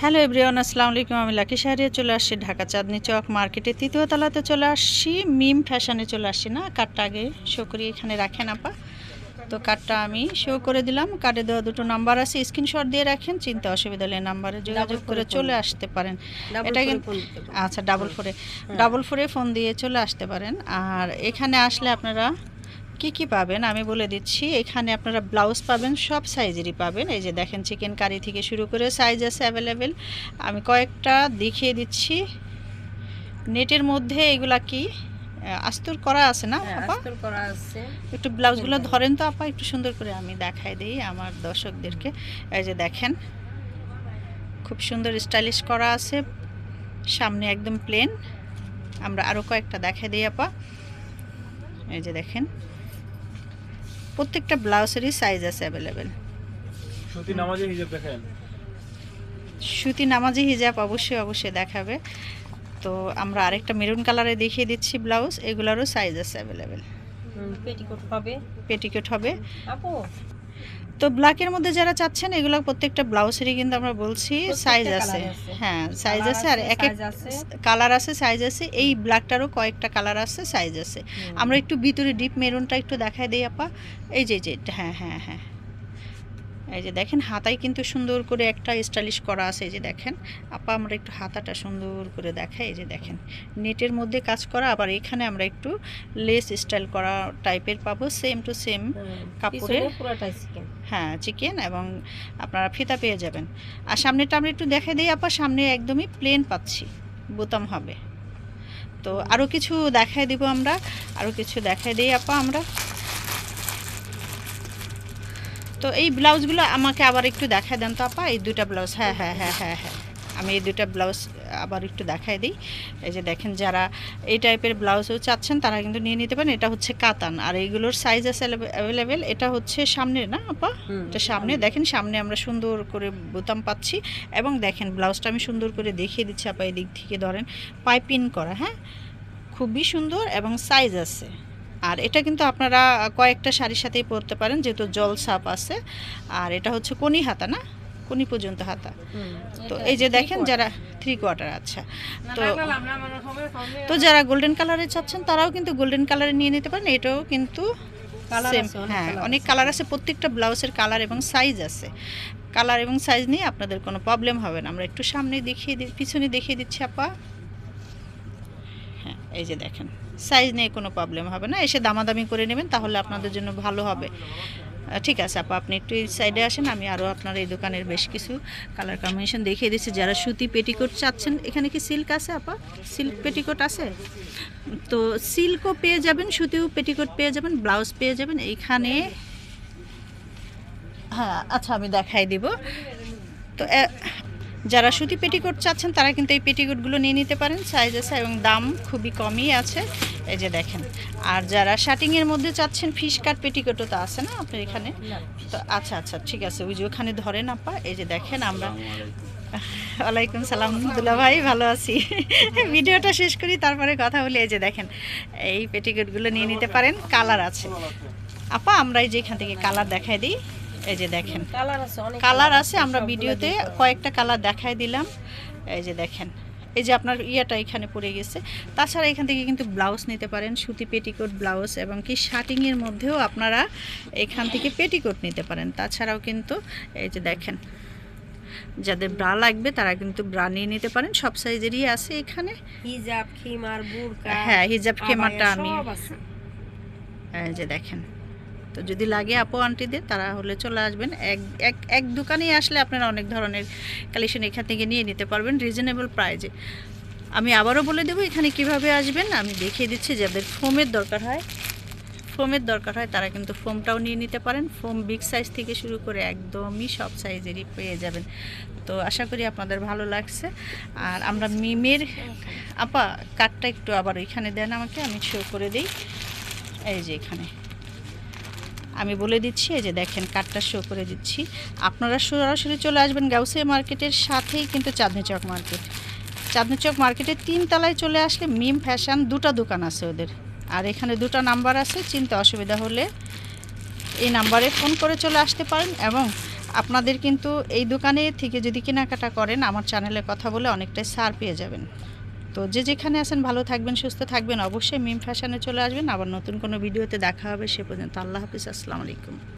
Hello everyone আসসালামু আলাইকুম। আমি লাকি শাহরিয়া চলে আসছি ঢাকা চাঁদনি চক মার্কেটে তৃতীয় তলাতে। চলে আসছি মিম ফ্যাশনে চলে আসছি না? কার্ডটা আগে শো করি এখানে রাখেন আপা। তো কার্ডটা আমি শো করে দিলাম। কার্ডে দেওয়া দুটো নাম্বার আছে স্ক্রিনশট দিয়ে রাখেন চিন্তা অসুবিধা হলে নাম্বারে যোগাযোগ করে চলে আসতে পারেন। এটা কিন্তু আচ্ছা ডাবল ফোরে ডাবল ফোরে ফোন দিয়ে চলে আসতে পারেন। আর এখানে আসলে আপনারা কি কি পাবেন? আমি বলে দিচ্ছি এখানে আপনারা ব্লাউজ পাবেন সব সাইজেরই পাবেন। এই যে দেখেন চিকেন কারি থেকে শুরু করে সাইজ আছে অ্যাভেলেবেল আমি কয়েকটা দেখিয়ে দিচ্ছি। নেটের মধ্যে এগুলা কি? আস্তর করা আছে না হ্যাঁ, আপা? করা আছে। একটু ব্লাউজগুলো ধরেন তো আপা একটু সুন্দর করে আমি দেখাই দিই আমার দর্শকদেরকে। এই যে দেখেন খুব সুন্দর স্টাইলিশ করা আছে সামনে একদম প্লেন আমরা আরও কয়েকটা দেখাই দিই আপা। এই যে দেখেন প্রত্যেকটা ব্লাউজেরই সাইজ আছে অ্যাভেলেবেল সুতি নামাজে হিজাব দেখেন সুতি নামাজি হিজাব অবশ্যই অবশ্যই দেখাবে। তো আমরা আরেকটা মেরুন কালারে দেখিয়ে দিচ্ছি ব্লাউজ এগুলোরও সাইজ আছে অ্যাভেলেবেল পেটিকোট হবে। পেটিকোট হবে। আপু তো ব্ল্যাকের মধ্যে যারা চাচ্ছেন এগুলো প্রত্যেকটা ব্লাউজেরই কিন্তু আমরা বলছি সাইজ আছে। হ্যাঁ সাইজ আছে আর এক এক কালার আছে। সাইজ আছে এই ব্ল্যাকটারও কয়েকটা কালার আছে সাইজ আছে। আমরা একটু ভিতরে ডিপ মেরুনটা একটু দেখাই দিই আপা। এই যে যে হ্যাঁ হ্যাঁ হ্যাঁ। এই যে দেখেন হাতায় কিন্তু সুন্দর করে একটা স্টাইলিশ করা আছে এই যে দেখেন। আপা আমরা একটু হাতাটা সুন্দর করে দেখাই এই যে দেখেন। নেটের মধ্যে কাজ করা আবার এখানে আমরা একটু লেস স্টাইল করা টাইপের পাবো সেম টু সেম কাপড়ের। কাপড়ে পুরোটাই হ্যাঁ চিকেন এবং আপনারা ফিতা পেয়ে যাবেন। আর সামনেটা আমরা একটু দেখে দিই আপা, সামনে একদমই প্লেন পাচ্ছি, বোতাম হবে। তো আরও কিছু দেখায় দিব আমরা আরও কিছু দেখায় দিই আপা আমরা। তো এই ব্লাউজগুলো আমাকে আবার একটু দেখায় দেন তো আপা, এই দুটা ব্লাউজ হ্যাঁ হ্যাঁ হ্যাঁ হ্যাঁ হ্যাঁ। আমি এই দুটা ব্লাউজ আবার একটু দেখাই দিই। এই যে দেখেন যারা এই টাইপের ব্লাউজও চাচ্ছেন তারা কিন্তু নিয়ে নিতে পারেন। এটা হচ্ছে কাতান। আর এইগুলোর সাইজ আছে অ্যাভেলেবেল এটা হচ্ছে সামনে না আপা? এটা সামনে। দেখেন সামনে আমরা সুন্দর করে বোতাম পাচ্ছি। এবং দেখেন ব্লাউজটা আমি সুন্দর করে দেখিয়ে দিচ্ছি আপা এই দিক থেকে ধরেন পাইপিং করা হ্যাঁ? খুবই সুন্দর এবং সাইজ আছে। আর এটা কিন্তু আপনারা কয়েকটা শাড়ির সাথেই পরতে পারেন যেহেতু জল সাপ আছে। আর এটা হচ্ছে কোনি হাতা না? কোনি পর্যন্ত হাতা। তো এই যে দেখেন যারা থ্রি কোয়ার্টার আচ্ছা। তো তো যারা গোল্ডেন কালারে চাচ্ছেন তারাও কিন্তু গোল্ডেন কালারে নিয়ে নিতে পারেন। এটাও কিন্তু হ্যাঁ অনেক কালার আছে। প্রত্যেকটা ব্লাউজের কালার এবং সাইজ আছে। কালার এবং সাইজ নিয়ে আপনাদের কোনো প্রবলেম হবে না। আমরা একটু সামনে দেখিয়ে দিই পিছনে দেখিয়ে দিচ্ছি আপা। হ্যাঁ এই যে দেখেন। সাইজ নিয়ে কোনো প্রবলেম হবে না। এসে দামাদামি করে নেবেন তাহলে আপনাদের জন্য ভালো হবে। ঠিক আছে, আপা, আপনি একটু এই সাইডে আসেন, আমি আরও আপনার এই দোকানের বেশ কিছু কালার কম্বিনেশন দেখিয়ে দিচ্ছি। যারা সুতি পেটিকোট চাচ্ছেন, এখানে কি সিল্ক আছে, আপা? সিল্ক পেটিকোট আছে? তো সিল্কও পেয়ে যাবেন, সুতিও পেটিকোট পেয়ে যাবেন ব্লাউজ পেয়ে যাবেন। এইখানে হ্যাঁ আচ্ছা আমি দেখাই দিব। তো যারা সুতি পেটিকোট চাচ্ছেন, তারা কিন্তু এই পেটিকোটগুলো নিয়ে নিতে পারেন। সাইজ আছে এবং দাম খুবই কমই আছে। এই যে দেখেন। আর যারা শার্টিংয়ের মধ্যে চাচ্ছেন, ফিশ কাট পেটিকোটও তো আছে না আপনার এখানে? তো আচ্ছা আচ্ছা ঠিক আছে। ওই যে ওখানে ধরেন আপা, এই যে দেখেন আমরা ওয়ালাইকুম সালাম দুলা ভাই, ভালো আছি। ভিডিওটা শেষ করি, তারপরে কথা বলি। এই যে দেখেন, এই পেটিকোটগুলো নিয়ে নিতে পারেন, কালার আছে। আপা, আমরা এই যে এখান থেকে কালার দেখাই দিই। এই যে দেখেন। কালার আছে অনেক কালার আছে আমরা ভিডিওতে কয়েকটা কালার দেখাই দিলাম। এই যে দেখেন এই যে আপনার ইয়াটা এখানে পড়ে গেছে। তাছাড়া এখান থেকে কিন্তু ব্লাউজ নিতে পারেন সুতি পেটিকোট ব্লাউজ এবং কি শার্টিংয়ের মধ্যেও আপনারা এখান থেকে পেটিকোট নিতে পারেন। তাছাড়াও কিন্তু এই যে দেখেন যাদের ব্রা লাগবে তারা কিন্তু ব্রা নিয়ে নিতে পারেন। সব সাইজেরই আছে এখানে। হিজাব খিমার বুরকা হ্যাঁ হিজাব খেমারটা আমি এই যে দেখেন। তো যদি লাগে আপু, আন্টিদের, তারা হলে চলে আসবেন। এক এক এক দোকানেই আসলে আপনারা অনেক ধরনের কালেকশন এখান থেকে নিয়ে নিতে পারবেন রিজনেবল প্রাইজে আমি আবারও বলে দেবো এখানে কীভাবে আসবেন। আমি দেখিয়ে দিচ্ছি যাদের ফোমের দরকার হয়। ফোমের দরকার হয় তারা কিন্তু ফোমটাও নিয়ে নিতে পারেন। ফোম বিগ সাইজ থেকে শুরু করে একদমই সব সাইজেরই পেয়ে যাবেন। তো আশা করি আপনাদের ভালো লাগছে। আর আমরা মিমের, আপা কাঠটা একটু আবার ওইখানে দেন আমাকে, আমি শো করে দিই। এই যে এখানে। আমি বলে দিচ্ছি, এই যে দেখেন কার্ডটা শো করে দিচ্ছি। আপনারা সরাসরি চলে আসবেন গাউসিয়া মার্কেটের সাথেই কিন্তু চাঁদনি চক মার্কেট। চাঁদনি চক মার্কেটের তিন তলায় চলে আসলে মিম ফ্যাশন দুটো দোকান আছে ওদের। আর এখানে দুটো নাম্বার আছে, চিনতে অসুবিধা হলে এই নাম্বারে ফোন করে চলে আসতে পারেন এবং আপনাদের কিন্তু এই দোকানে থেকে যদি কেনাকাটা করেন, আমার চ্যানেলে কথা বলে অনেকটাই ছাড় পেয়ে যাবেন। তো যে যেখানে আছেন ভালো থাকবেন, সুস্থ থাকবেন, অবশ্যই মিম ফ্যাশনে চলে আসবেন। আবার নতুন কোনো ভিডিওতে দেখা হবে, সে পর্যন্ত আল্লাহ হাফিজ, আসসালামু আলাইকুম।